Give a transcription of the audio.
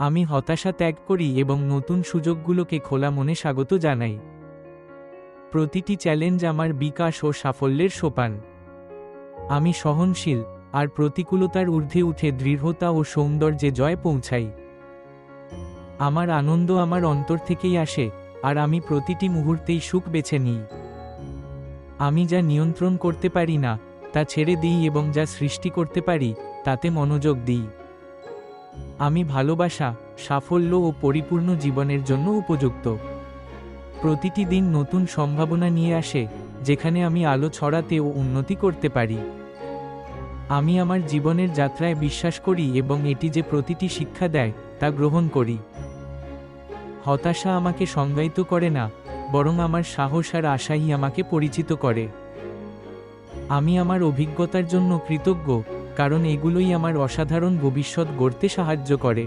আমি হতাশা ত্যাগ করি এবং নতুন সুযোগগুলোকে খোলা মনে স্বাগত জানাই। প্রতিটি চ্যালেঞ্জ আমার বিকাশ ও সাফল্যের সোপান। আমি সহনশীল আর প্রতিকূলতার ঊর্ধ্বে উঠে দৃঢ়তা ও সৌন্দর্যে জয় পৌঁছাই। আমার আনন্দ আমার অন্তর থেকেই আসে আর আমি প্রতিটি মুহূর্তেই সুখ বেছে নিই। আমি যা নিয়ন্ত্রণ করতে পারি না, তা ছেড়ে দিই এবং যা সৃষ্টি করতে পারি, তাতে মনোযোগ দিই। আমি ভালোবাসা, সাফল্য ও পরিপূর্ণ জীবনের জন্য উপযুক্ত। প্রতিটি দিন নতুন সম্ভাবনা নিয়ে আসে, যেখানে আমি আলো ছড়াতে ও উন্নতি করতে পারি। আমি আমার জীবনের যাত্রায় বিশ্বাস করি এবং এটি যে প্রতিটি শিক্ষা দেয়, তা গ্রহণ করি। হতাশা আমাকে সংজ্ঞায়িত করে না, বরং আমার সাহস আর আশাই আমাকে পরিচিত করে। আমি আমার অভিজ্ঞতার জন্য কৃতজ্ঞ কারণ এগুলোই আমার অসাধারণ ভবিষ্যৎ গড়তে সাহায্য করে।